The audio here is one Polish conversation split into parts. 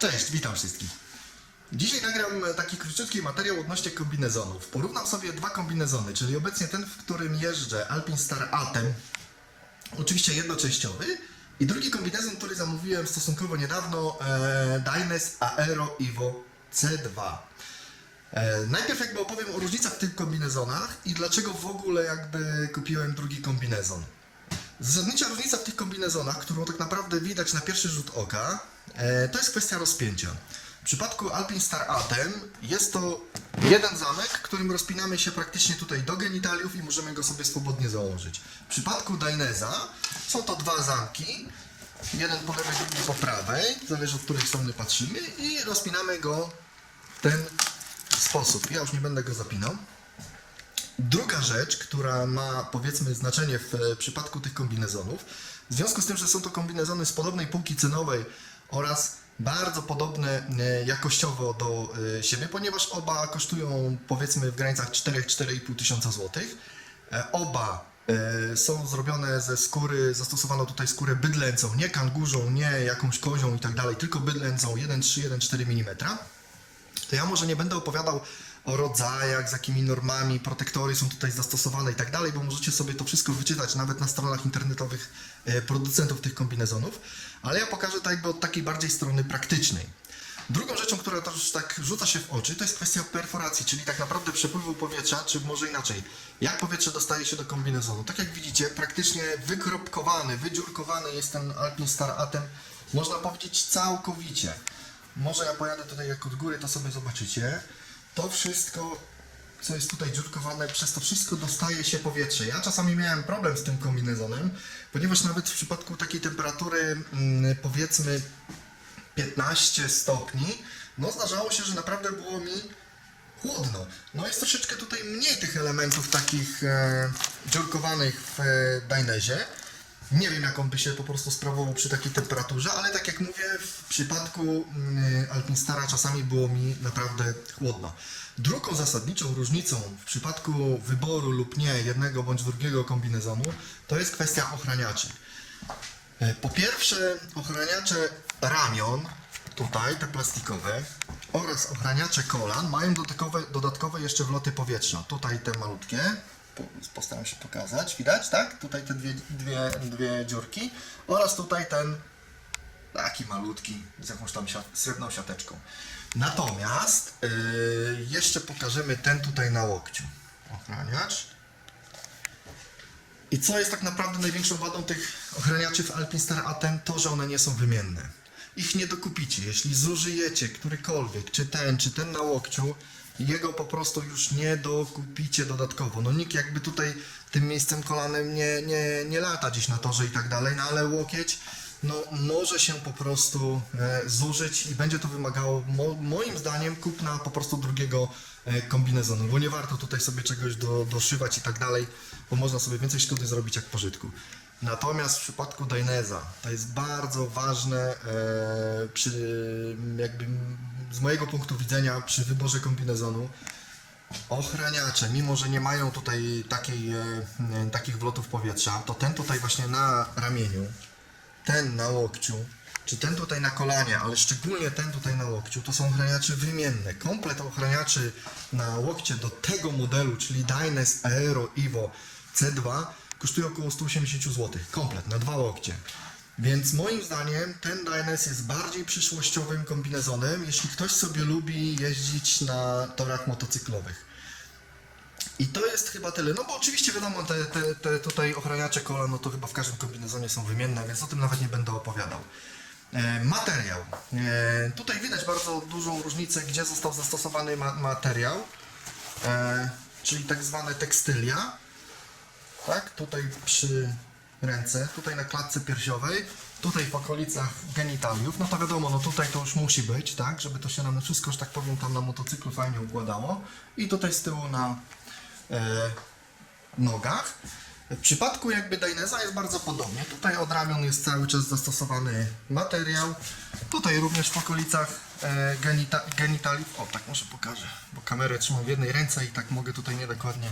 Cześć, witam wszystkich. Dzisiaj nagram taki króciutki materiał odnośnie kombinezonów. Porównam sobie dwa kombinezony, czyli obecnie ten, w którym jeżdżę, Alpin Star Atem, oczywiście jednoczęściowy, i drugi kombinezon, który zamówiłem stosunkowo niedawno, e, Dynes Aero Evo C2. E, najpierw jakby opowiem o różnicach w tych kombinezonach i dlaczego w ogóle jakby kupiłem drugi kombinezon. Zasadnicza różnica w tych kombinezonach, którą tak naprawdę widać na pierwszy rzut oka, to jest kwestia rozpięcia. W przypadku Alpin Star Atem jest to jeden zamek, którym rozpinamy się praktycznie tutaj do genitaliów i możemy go sobie swobodnie założyć. W przypadku Daineza są to dwa zamki, jeden po lewej, drugi po prawej, zależy od której strony patrzymy i rozpinamy go w ten sposób. Ja już nie będę go zapinał. Druga rzecz, która ma powiedzmy znaczenie w e, przypadku tych kombinezonów, w związku z tym, że są to kombinezony z podobnej półki cenowej oraz bardzo podobne e, jakościowo do e, siebie, ponieważ oba kosztują powiedzmy w granicach 4-4,5 tysiąca złotych. E, Oba są zrobione ze skóry, zastosowano tutaj skórę bydlęcą, nie kangurzą, nie jakąś kozią i tak dalej, tylko bydlęcą 1,3-1,4 mm to ja może nie będę opowiadał o rodzajach, z jakimi normami, protektory są tutaj zastosowane i tak dalej, bo możecie sobie to wszystko wyczytać nawet na stronach internetowych e, producentów tych kombinezonów, ale ja pokażę to jakby od takiej bardziej strony praktycznej. Drugą rzeczą, która też tak rzuca się w oczy, to jest kwestia perforacji, czyli tak naprawdę przepływu powietrza, czy może inaczej, jak powietrze dostaje się do kombinezonu. Tak jak widzicie, praktycznie wykropkowany, wydziurkowany jest ten Alpin Star Atem, można powiedzieć całkowicie. Może ja pojadę tutaj jak od góry, to sobie zobaczycie. To wszystko, co jest tutaj dziurkowane, przez to wszystko dostaje się powietrze. Ja czasami miałem problem z tym kombinezonem, ponieważ nawet w przypadku takiej temperatury, mm, powiedzmy 15 stopni, no zdarzało się, że naprawdę było mi chłodno. No jest troszeczkę tutaj mniej tych elementów takich e, dziurkowanych w e. Nie wiem, jak on by się po prostu sprawował przy takiej temperaturze, ale tak jak mówię, w przypadku mm, Alpinstara czasami było mi naprawdę chłodno. Drugą zasadniczą różnicą w przypadku wyboru lub nie jednego bądź drugiego kombinezonu to jest kwestia ochraniaczy. E, Po pierwsze, ochraniacze ramion, tutaj te plastikowe, oraz ochraniacze kolan mają dodatkowe, dodatkowe jeszcze wloty powietrza. Tutaj te malutkie, postaram się pokazać, widać, tak? Tutaj te dwie, dwie, dwie dziurki oraz tutaj ten taki malutki z jakąś tam srebrną siateczką. Natomiast yy, jeszcze pokażemy ten tutaj na łokciu. Ochraniacz. I co jest tak naprawdę największą wadą tych ochraniaczy w Alpinstar Atem? To, że one nie są wymienne. Ich nie dokupicie. Jeśli zużyjecie którykolwiek, czy ten, czy ten na łokciu, jego po prostu już nie dokupicie dodatkowo. No nikt jakby tutaj tym miejscem kolanem nie, nie, nie lata gdzieś na torze i tak dalej, no ale łokieć no, może się po prostu e, zużyć i będzie to wymagało mo, moim zdaniem kupna po prostu drugiego e, kombinezonu, bo nie warto tutaj sobie czegoś do, doszywać i tak dalej, bo można sobie więcej szkody zrobić jak pożytku. Natomiast w przypadku Daineza to jest bardzo ważne e, przy, jakby z mojego punktu widzenia przy wyborze kombinezonu ochraniacze, mimo że nie mają tutaj takiej, e, takich wlotów powietrza, to ten tutaj właśnie na ramieniu, ten na łokciu, czy ten tutaj na kolanie, ale szczególnie ten tutaj na łokciu, to są ochraniacze wymienne. Komplet ochraniaczy na łokcie do tego modelu, czyli Dynes Aero Evo C2 kosztuje około 180 zł. Komplet na dwa łokcie. Więc moim zdaniem ten Dynes jest bardziej przyszłościowym kombinezonem, jeśli ktoś sobie lubi jeździć na torach motocyklowych. I to jest chyba tyle. No bo oczywiście wiadomo, te, te, te tutaj ochraniacze kola, no to chyba w każdym kombinezonie są wymienne, więc o tym nawet nie będę opowiadał. E, materiał. E, tutaj widać bardzo dużą różnicę, gdzie został zastosowany ma materiał, e, czyli tak zwane tekstylia. Tak, tutaj przy ręce, tutaj na klatce piersiowej, tutaj w okolicach genitaliów. No to wiadomo, no tutaj to już musi być, tak, żeby to się nam wszystko, że tak powiem, tam na motocyklu fajnie układało. I tutaj z tyłu na e, nogach. W przypadku jakby Daineza jest bardzo podobnie. Tutaj od ramion jest cały czas zastosowany materiał. Tutaj również w okolicach e, genita genitaliów. O, tak może pokażę, bo kamerę trzymam w jednej ręce i tak mogę tutaj niedokładnie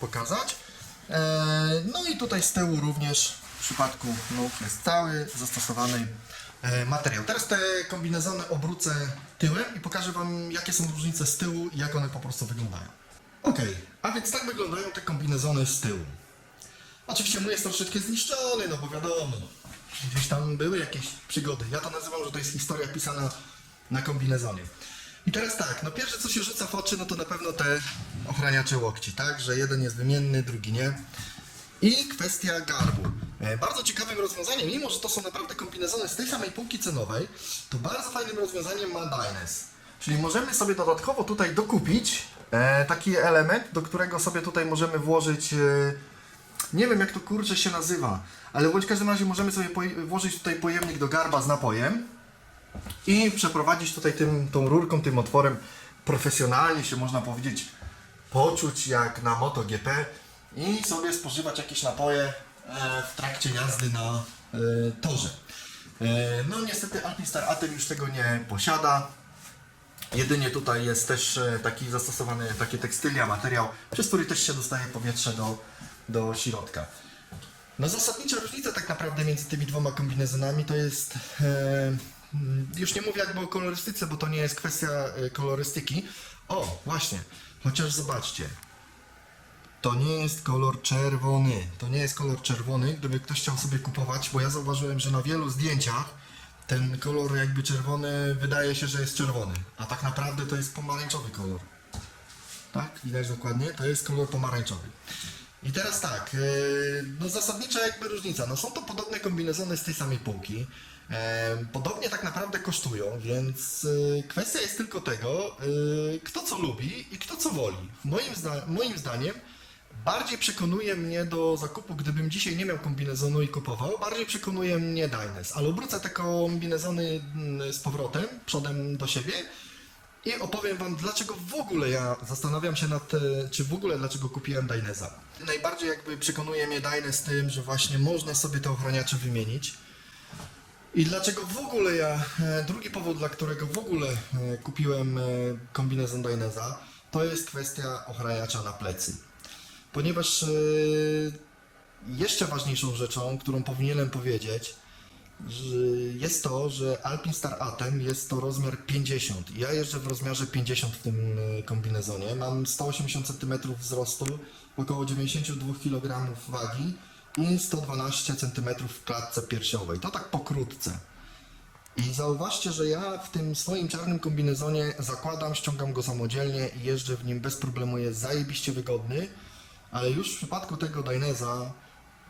pokazać. E, no i tutaj z tyłu również w przypadku nóg jest cały zastosowany e, materiał. Teraz te kombinezony obrócę tyłem i pokażę Wam, jakie są różnice z tyłu i jak one po prostu wyglądają. Ok, a więc tak wyglądają te kombinezony z tyłu. Oczywiście mój jest troszeczkę zniszczony, no bo wiadomo, gdzieś tam były jakieś przygody. Ja to nazywam, że to jest historia pisana na kombinezonie. I teraz tak, no pierwsze co się rzuca w oczy, no to na pewno te ochraniacze łokci, tak? Że jeden jest wymienny, drugi nie. I kwestia garbu. E, Bardzo ciekawym rozwiązaniem, mimo że to są naprawdę kombinezony z tej samej półki cenowej, to bardzo fajnym rozwiązaniem ma Dynes. Czyli możemy sobie dodatkowo tutaj dokupić e, taki element, do którego sobie tutaj możemy włożyć, e, nie wiem jak to kurczę się nazywa, ale w każdym razie możemy sobie włożyć tutaj pojemnik do garba z napojem i przeprowadzić tutaj tym, tą rurką, tym otworem profesjonalnie się można powiedzieć poczuć jak na MotoGP i sobie spożywać jakieś napoje e, w trakcie jazdy na e, torze. E, No niestety Alpinstar Atem już tego nie posiada. Jedynie tutaj jest też taki zastosowany takie tekstylia, materiał, przez który też się dostaje powietrze do, do środka. No zasadnicza różnica tak naprawdę między tymi dwoma kombinezonami to jest, już nie mówię jakby o kolorystyce, bo to nie jest kwestia e, kolorystyki. O, właśnie, chociaż zobaczcie, to nie jest kolor czerwony, to nie jest kolor czerwony, gdyby ktoś chciał sobie kupować, bo ja zauważyłem, że na wielu zdjęciach ten kolor jakby czerwony wydaje się, że jest czerwony, a tak naprawdę to jest pomarańczowy kolor. Tak, widać dokładnie, to jest kolor pomarańczowy. I teraz tak, yy, no zasadnicza jakby różnica, no są to podobne kombinezony z tej samej półki, podobnie tak naprawdę kosztują, więc yy, kwestia jest tylko tego, yy, kto co lubi i kto co woli. Moim, zda- moim zdaniem bardziej przekonuje mnie do zakupu, gdybym dzisiaj nie miał kombinezonu i kupował, bardziej przekonuje mnie Dynes, ale obrócę te kombinezony mm, z powrotem, przodem do siebie i opowiem Wam, dlaczego w ogóle ja zastanawiam się nad, e, czy w ogóle dlaczego kupiłem Dynesa. Najbardziej jakby przekonuje mnie Dynes tym, że właśnie można sobie te ochraniacze wymienić. I dlaczego w ogóle ja, e, drugi powód, dla którego w ogóle e, kupiłem e, kombinezon Dynesa, to jest kwestia ochraniacza na plecy. Ponieważ jeszcze ważniejszą rzeczą, którą powinienem powiedzieć, jest to, że Alpinstar Atem jest to rozmiar 50. Ja jeżdżę w rozmiarze 50 w tym kombinezonie. Mam 180 cm wzrostu, około 92 kg wagi i 112 cm w klatce piersiowej. To tak pokrótce. I zauważcie, że ja w tym swoim czarnym kombinezonie zakładam, ściągam go samodzielnie i jeżdżę w nim bez problemu, jest zajebiście wygodny, ale już w przypadku tego Dynesa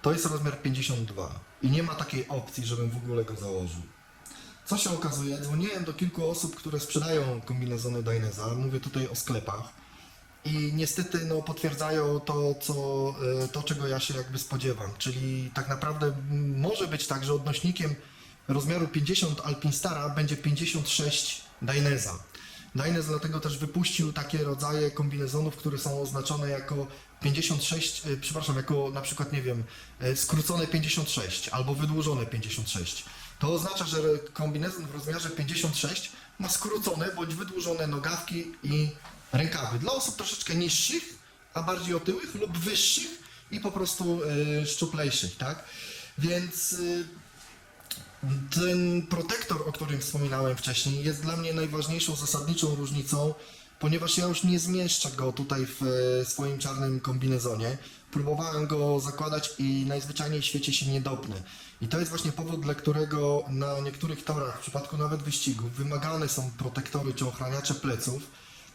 to jest rozmiar 52 i nie ma takiej opcji, żebym w ogóle go założył. Co się okazuje? Dzwoniłem do kilku osób, które sprzedają kombinezony Dynesa, mówię tutaj o sklepach i niestety no, potwierdzają to, co, e, to, czego ja się jakby spodziewam. Czyli tak naprawdę może być tak, że odnośnikiem rozmiaru 50 Alpinstara będzie 56 Dynesa. Dynes dlatego też wypuścił takie rodzaje kombinezonów, które są oznaczone jako 56, e, przepraszam, jako na przykład, nie wiem, e, skrócone 56 albo wydłużone 56. To oznacza, że kombinezon w rozmiarze 56 ma skrócone bądź wydłużone nogawki i rękawy. Dla osób troszeczkę niższych, a bardziej otyłych lub wyższych i po prostu e, szczuplejszych, tak? Więc e, ten protektor, o którym wspominałem wcześniej, jest dla mnie najważniejszą, zasadniczą różnicą, ponieważ ja już nie zmieszczę go tutaj w e, swoim czarnym kombinezonie. Próbowałem go zakładać i najzwyczajniej w świecie się nie dopnę. I to jest właśnie powód, dla którego na niektórych torach, w przypadku nawet wyścigów, wymagane są protektory czy ochraniacze pleców.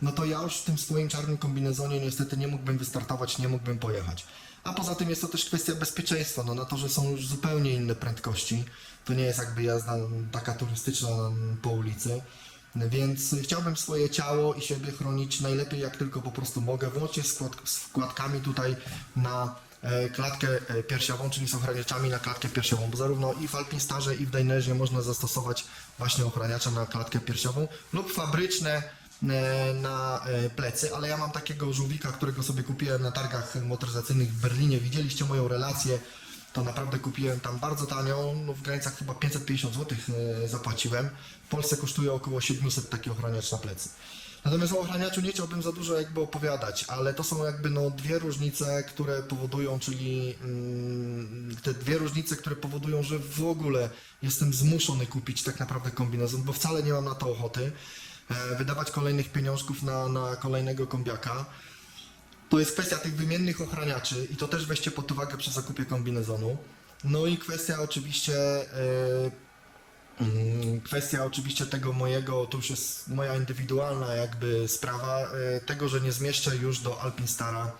No to ja już w tym swoim czarnym kombinezonie niestety nie mógłbym wystartować, nie mógłbym pojechać. A poza tym jest to też kwestia bezpieczeństwa. No na torze są już zupełnie inne prędkości. To nie jest jakby jazda taka turystyczna po ulicy. Więc chciałbym swoje ciało i siebie chronić najlepiej jak tylko po prostu mogę, wyłącznie z wkład- z wkładkami tutaj na e, klatkę e, piersiową, czyli z ochraniaczami na klatkę piersiową, bo zarówno i w Alpinstarze i w Dynerze można zastosować właśnie ochraniacza na klatkę piersiową lub fabryczne na e, plecy, ale ja mam takiego żółwika, którego sobie kupiłem na targach motoryzacyjnych w Berlinie. Widzieliście moją relację, to naprawdę kupiłem tam bardzo tanio, no w granicach chyba 550 zł zapłaciłem. W Polsce kosztuje około 700 taki ochraniacz na plecy. Natomiast o ochraniaczu nie chciałbym za dużo jakby opowiadać, ale to są jakby no dwie różnice, które powodują, czyli mm, te dwie różnice, które powodują, że w ogóle jestem zmuszony kupić tak naprawdę kombinezon, bo wcale nie mam na to ochoty. E, wydawać kolejnych pieniążków na, na kolejnego kombiaka. To jest kwestia tych wymiennych ochraniaczy i to też weźcie pod uwagę przy zakupie kombinezonu. No i kwestia oczywiście e, mm, kwestia oczywiście tego mojego, to już jest moja indywidualna jakby sprawa, e, tego, że nie zmieszczę już do Alpinstara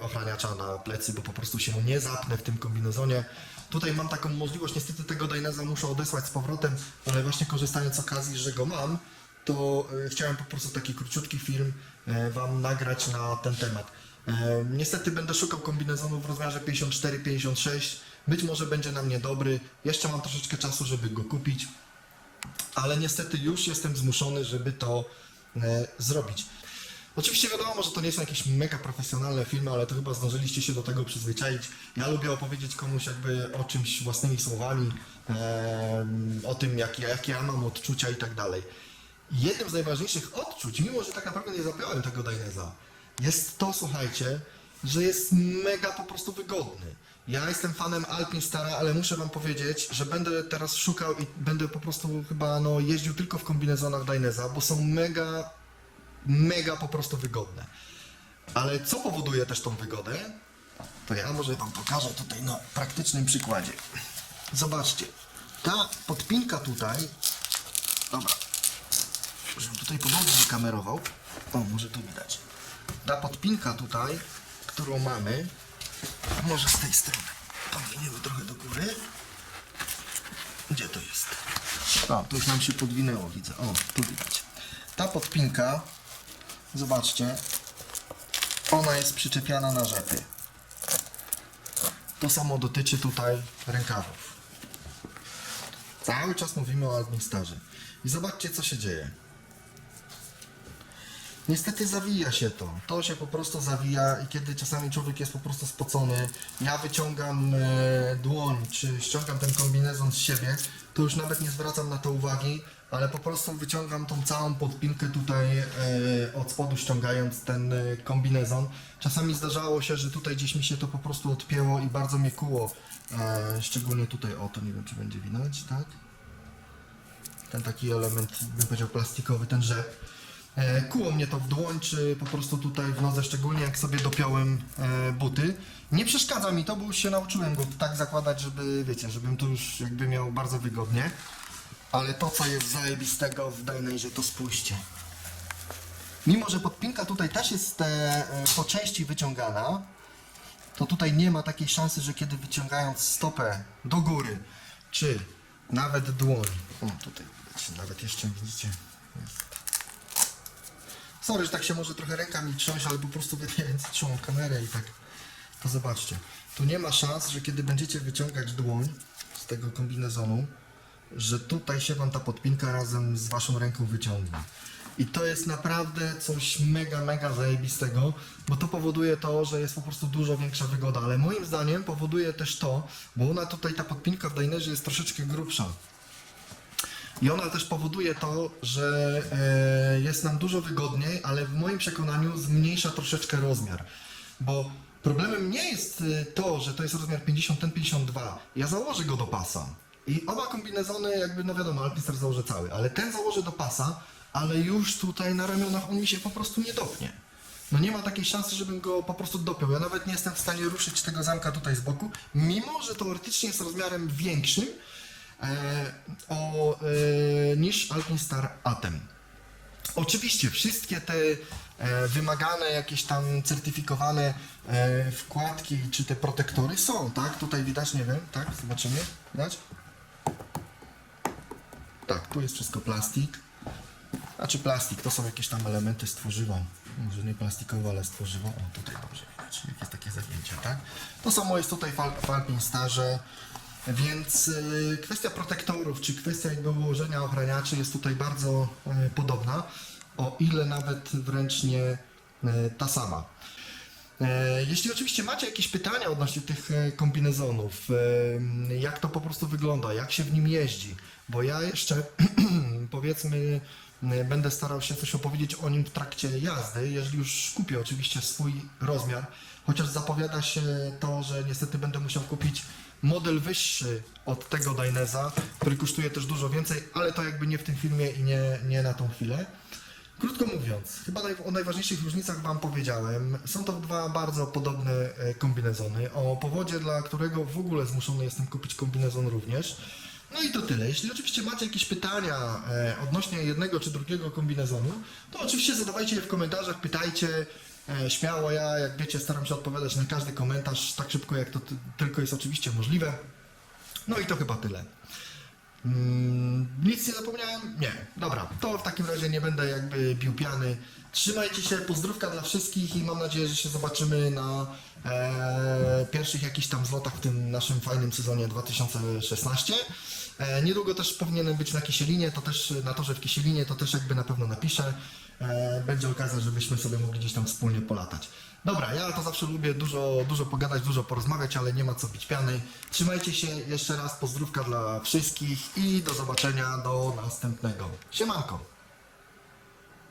ochraniacza na plecy, bo po prostu się nie zapnę w tym kombinezonie. Tutaj mam taką możliwość, niestety tego Daineza muszę odesłać z powrotem, ale właśnie korzystając z okazji, że go mam, to e, chciałem po prostu taki króciutki film e, Wam nagrać na ten temat. E, Niestety będę szukał kombinezonu w rozmiarze 54-56. Być może będzie na mnie dobry. Jeszcze mam troszeczkę czasu, żeby go kupić. Ale niestety już jestem zmuszony, żeby to zrobić. Oczywiście wiadomo, że to nie są jakieś mega profesjonalne filmy, ale to chyba zdążyliście się do tego przyzwyczaić. Ja lubię opowiedzieć komuś jakby o czymś własnymi słowami, o tym jakie ja mam odczucia i tak dalej. Jednym z najważniejszych odczuć, mimo że tak naprawdę nie zapiąłem tego Daineza, jest to, słuchajcie, że jest mega po prostu wygodny. Ja jestem fanem Alpin Stara, ale muszę wam powiedzieć, że będę teraz szukał i będę po prostu chyba no, jeździł tylko w kombinezonach Daineza, bo są mega, mega po prostu wygodne. Ale co powoduje też tą wygodę? To ja może wam pokażę tutaj na praktycznym przykładzie. Zobaczcie, ta podpinka tutaj, dobra, żebym tutaj podobnie kamerował. O, może tu widać. Ta podpinka tutaj, którą mamy, może z tej strony. Podwiniemy trochę do góry. Gdzie to jest? O, tu już nam się podwinęło, widzę. O, tu widać. Ta podpinka, zobaczcie, ona jest przyczepiana na rzepy. To samo dotyczy tutaj rękawów. Cały czas mówimy o Albinstarze. I zobaczcie, co się dzieje. Niestety zawija się to. To się po prostu zawija i kiedy czasami człowiek jest po prostu spocony, ja wyciągam e, dłoń, czy ściągam ten kombinezon z siebie, to już nawet nie zwracam na to uwagi, ale po prostu wyciągam tą całą podpinkę tutaj e, od spodu ściągając ten e, kombinezon. Czasami zdarzało się, że tutaj gdzieś mi się to po prostu odpięło i bardzo mnie kuło. E, szczególnie tutaj, o to nie wiem czy będzie widać, tak? ten taki element, bym powiedział, plastikowy, ten rzep. E, kuło mnie to w dłoń, czy po prostu tutaj w nodze, szczególnie jak sobie dopiąłem e, buty. Nie przeszkadza mi to, bo już się nauczyłem go tak zakładać, żeby, wiecie, żebym to już jakby miał bardzo wygodnie. Ale to, co jest zajebistego w Dynazie, to spójrzcie. Mimo, że podpinka tutaj też jest e, e, po części wyciągana, to tutaj nie ma takiej szansy, że kiedy wyciągając stopę do góry, czy nawet dłoń, o tutaj nawet jeszcze widzicie, jest. Sorry, że tak się może trochę ręka mi trząść, ale po prostu wie więcej trzymam kamerę i tak, to zobaczcie. Tu nie ma szans, że kiedy będziecie wyciągać dłoń z tego kombinezonu, że tutaj się wam ta podpinka razem z waszą ręką wyciągnie. I to jest naprawdę coś mega, mega zajebistego, bo to powoduje to, że jest po prostu dużo większa wygoda, ale moim zdaniem powoduje też to, bo ona tutaj, ta podpinka w Dainerze jest troszeczkę grubsza. I ona też powoduje to, że e, jest nam dużo wygodniej, ale w moim przekonaniu zmniejsza troszeczkę rozmiar. Bo problemem nie jest e, to, że to jest rozmiar 50, ten 52. Ja założę go do pasa. I oba kombinezony, jakby, no wiadomo, Alpister założę cały, ale ten założę do pasa, ale już tutaj na ramionach on mi się po prostu nie dopnie. No nie ma takiej szansy, żebym go po prostu dopiął. Ja nawet nie jestem w stanie ruszyć tego zamka tutaj z boku, mimo że teoretycznie jest rozmiarem większym o, e, niż Alpinstar Atem. Oczywiście wszystkie te e, wymagane, jakieś tam certyfikowane e, wkładki czy te protektory są, tak? Tutaj widać, nie wiem, tak? Zobaczymy. Widać? Tak, tu jest wszystko plastik. Znaczy plastik, to są jakieś tam elementy z. Może nie plastikowe, ale z. O, tutaj dobrze widać, jak jest takie zagięcie, tak? To samo jest tutaj w Alpin Starze. Więc y, kwestia protektorów, czy kwestia jakby ułożenia ochraniaczy jest tutaj bardzo y, podobna, o ile nawet wręcz nie y, ta sama. E, Jeśli oczywiście macie jakieś pytania odnośnie tych e, kombinezonów, e, jak to po prostu wygląda, jak się w nim jeździ, bo ja jeszcze powiedzmy e, będę starał się coś opowiedzieć o nim w trakcie jazdy, jeżeli już kupię oczywiście swój rozmiar, chociaż zapowiada się to, że niestety będę musiał kupić model wyższy od tego Daineza, który kosztuje też dużo więcej, ale to jakby nie w tym filmie i nie, nie na tą chwilę. Krótko mówiąc, chyba o najważniejszych różnicach Wam powiedziałem. Są to dwa bardzo podobne e, kombinezony. O powodzie, dla którego w ogóle zmuszony jestem kupić kombinezon również. No i to tyle. Jeśli oczywiście macie jakieś pytania e, odnośnie jednego czy drugiego kombinezonu, to oczywiście zadawajcie je w komentarzach, pytajcie. E, śmiało ja, jak wiecie, staram się odpowiadać na każdy komentarz tak szybko, jak to ty- tylko jest oczywiście możliwe. No i to chyba tyle. Mm, nic nie zapomniałem? Nie. Dobra, to w takim razie nie będę jakby bił piany. Trzymajcie się, pozdrówka dla wszystkich i mam nadzieję, że się zobaczymy na e, pierwszych jakichś tam zlotach w tym naszym fajnym sezonie 2016. E, niedługo też powinienem być na Kisielinie, to też na torze w Kisielinie, to też jakby na pewno napiszę. E, będzie okazja, żebyśmy sobie mogli gdzieś tam wspólnie polatać. Dobra, ja to zawsze lubię dużo, dużo pogadać, dużo porozmawiać, ale nie ma co bić piany. Trzymajcie się, jeszcze raz pozdrówka dla wszystkich i do zobaczenia do następnego. Siemanko!